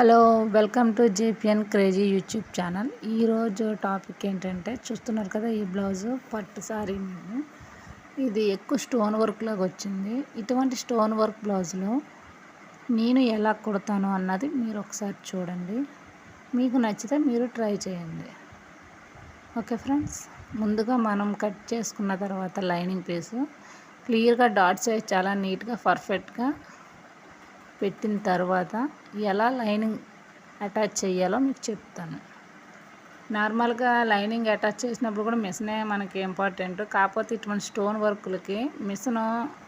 Hello welcome to J P N crazy YouTube channel. ఈరోజు topic ఏంటంటే చూస్తున్నారు కదా ఈ బ్లౌజు పట్టు సారీ నేను. ఇది ఎక్కువ స్టోన్ వర్క్ లాగా వచ్చింది. ఇటువంటి స్టోన్ వర్క్ బ్లౌజులో నేను ఎలా కుడతాను అన్నది మీరు ఒకసారి చూడండి. మీకు నచ్చితే మీరు ట్రై చేయండి. ఓకే ఫ్రెండ్స్ ముందుగా మనం కట్ చేసుకున్న తర్వాత లైనింగ్ పీసు. క్లియర్గా డాట్స్ అవి చాలా నీట్గా పర్ఫెక్ట్గా. పెట్టిన తర్వాత ఎలా లైనింగ్ అటాచ్ చేయాలో మీకు చెప్తాను. నార్మల్గా లైనింగ్ అటాచ్ చేసినప్పుడు కూడా మిషనే మనకి ఇంపార్టెంట్. కాకపోతే ఇటువంటి స్టోన్ వర్కులకి మిషన్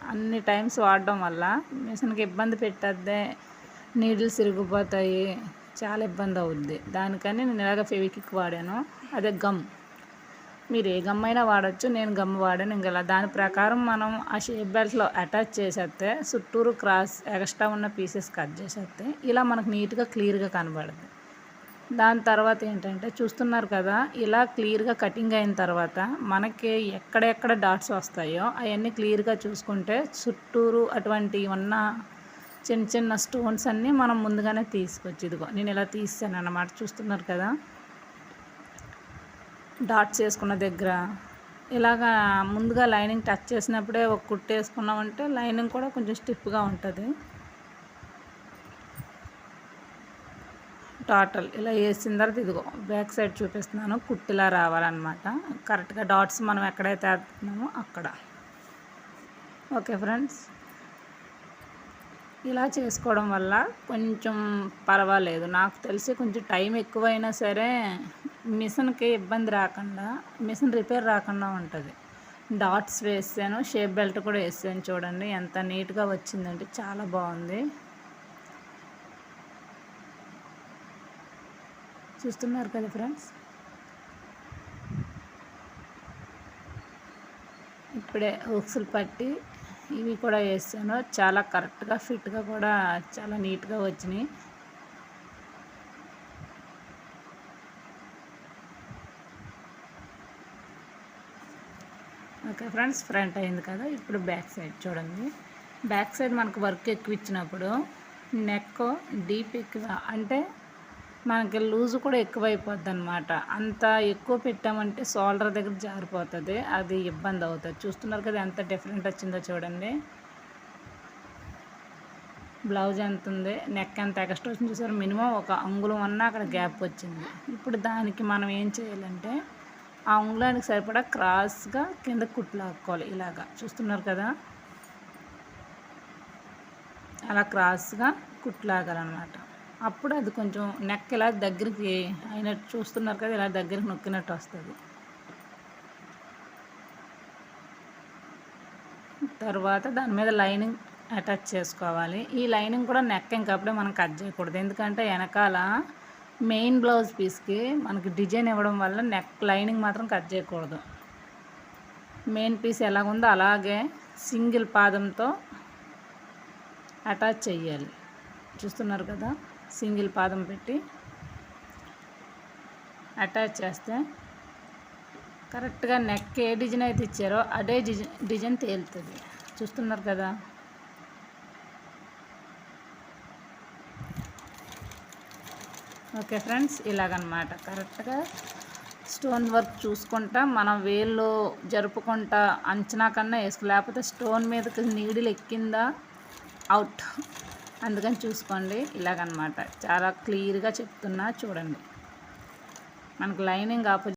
అన్ని టైమ్స్ వాడడం వల్ల మిషన్కి ఇబ్బంది పెట్టద్దే నీడిల్స్ ఇరిగిపోతాయి చాలా ఇబ్బంది అవుద్ది. దానికని నేను ఇలాగ ఫెవికిక్ వాడాను. అదే గమ్. మీరు ఏ గమ్ అయినా వాడచ్చు నేను గమ్ వాడాను ఇంకా దాని ప్రకారం మనం ఆ షేప్ బెల్ట్లో అటాచ్ చేసేస్తే చుట్టూరు క్రాస్ ఎక్స్ట్రా ఉన్న పీసెస్ కట్ చేసేస్తే ఇలా మనకు నీట్గా క్లియర్గా కనబడుతుంది దాని తర్వాత ఏంటంటే చూస్తున్నారు కదా ఇలా క్లియర్గా కటింగ్ అయిన తర్వాత మనకి ఎక్కడెక్కడ డాట్స్ వస్తాయో అవన్నీ క్లియర్గా చూసుకుంటే చుట్టూరు అటువంటి ఉన్న చిన్న చిన్న స్టోన్స్ అన్నీ మనం ముందుగానే తీసుకొచ్చి ఇదిగో నేను ఇలా తీసాను అన్నమాట చూస్తున్నారు కదా డాట్స్ వేసుకున్న దగ్గర. ఇలాగా ముందుగా లైనింగ్ టచ్ చేసినప్పుడే ఒక కుట్టు వేసుకున్నామంటే లైనింగ్ కూడా కొంచెం స్టిఫ్గా ఉంటుంది. టోటల్ ఇలా వేసిన తర్వాత ఇదిగో బ్యాక్ సైడ్ చూపిస్తున్నాను కుట్టిలా రావాలన్నమాట. కరెక్ట్గా డాట్స్ మనం ఎక్కడైతే వేస్తున్నామో అక్కడ. Okay friends. ఇలా చేసుకోవడం వల్ల కొంచెం పర్వాలేదు. నాకు తెలిసి కొంచెం టైం ఎక్కువైనా సరే మిషన్కి ఇబ్బంది రాకుండా మిషన్ రిపేర్ రాకుండా ఉంటుంది. డాట్స్ వేసాను షేప్ బెల్ట్ కూడా వేసాను చూడండి ఎంత నీట్గా వచ్చిందంటే చాలా బాగుంది. చూస్తున్నారు కదా ఫ్రెండ్స్? ఇప్పుడే హుక్స్లు పట్టి ఇవి కూడా వేసాను. చాలా కరెక్ట్గా ఫిట్గా కూడా చాలా నీట్గా వచ్చినాయి. ఓకే ఫ్రెండ్స్ ఫ్రంట్ అయింది కదా ఇప్పుడు బ్యాక్ సైడ్ చూడండి. బ్యాక్ సైడ్ మనకు వర్క్ ఎక్కువ ఇచ్చినప్పుడు నెక్ డీప్ ఎక్కువ అంటే మనకి లూజ్ కూడా ఎక్కువ అయిపోద్ది అనమాట అంత ఎక్కువ పెట్టామంటే షోల్డర్ దగ్గర జారిపోతుంది అది ఇబ్బంది అవుతుంది. చూస్తున్నారు కదా ఎంత డిఫరెంట్ వచ్చిందో చూడండి. బ్లౌజ్ ఎంత ఉంది నెక్ ఎంత ఎక్స్ట్రా వచ్చింది చూసారు? మినిమం ఒక అంగుళం అన్నా అక్కడ గ్యాప్ వచ్చింది. ఇప్పుడు దానికి మనం ఏం చేయాలంటే ఆ ఉంగళానికి సరిపడా క్రాస్గా కింద కుట్లాక్కోవాలి ఇలాగా. చూస్తున్నారు కదా? అలా క్రాస్గా కుట్లాగాలన్నమాట అప్పుడు అది కొంచెం నెక్ ఇలా దగ్గరికి అయినట్టు చూస్తున్నారు కదా ఇలా దగ్గరికి నొక్కినట్టు వస్తుంది. తర్వాత దాని మీద లైనింగ్ అటాచ్ చేసుకోవాలి. ఈ లైనింగ్ కూడా నెక్ ఇంకప్పుడే మనం కట్ చేయకూడదు. ఎందుకంటే వెనకాల మెయిన్ బ్లౌజ్ పీస్కి మనకి డిజైన్ ఇవ్వడం వల్ల నెక్ లైనింగ్ మాత్రం కట్ చేయకూడదు. మెయిన్ పీస్ ఎలాగుందో అలాగే సింగిల్ పాదంతో అటాచ్ చేయాలి చూస్తున్నారు కదా? సింగిల్ పాదం పెట్టి అటాచ్ చేస్తే కరెక్ట్గా నెక్ ఏ డిజైన్ అయితే ఇచ్చారో అదే డిజైన్ డిజైన్ తేలుతుంది. చూస్తున్నారు కదా? ఓకే ఫ్రెండ్స్ ఇలాగనమాట. కరెక్ట్గా స్టోన్ వర్క్ చూసుకుంటా మనం వేళ్ళు జరుపుకుంటా అంచనా కన్నా వేసుకో లేకపోతే స్టోన్ మీదకి నీడిలు ఎక్కిందా అవుట్. అందుకని చూసుకోండి ఇలాగనమాట. చాలా క్లియర్గా చెప్తున్నా చూడండి. మనకు లైనింగ్ ఆపోజిట్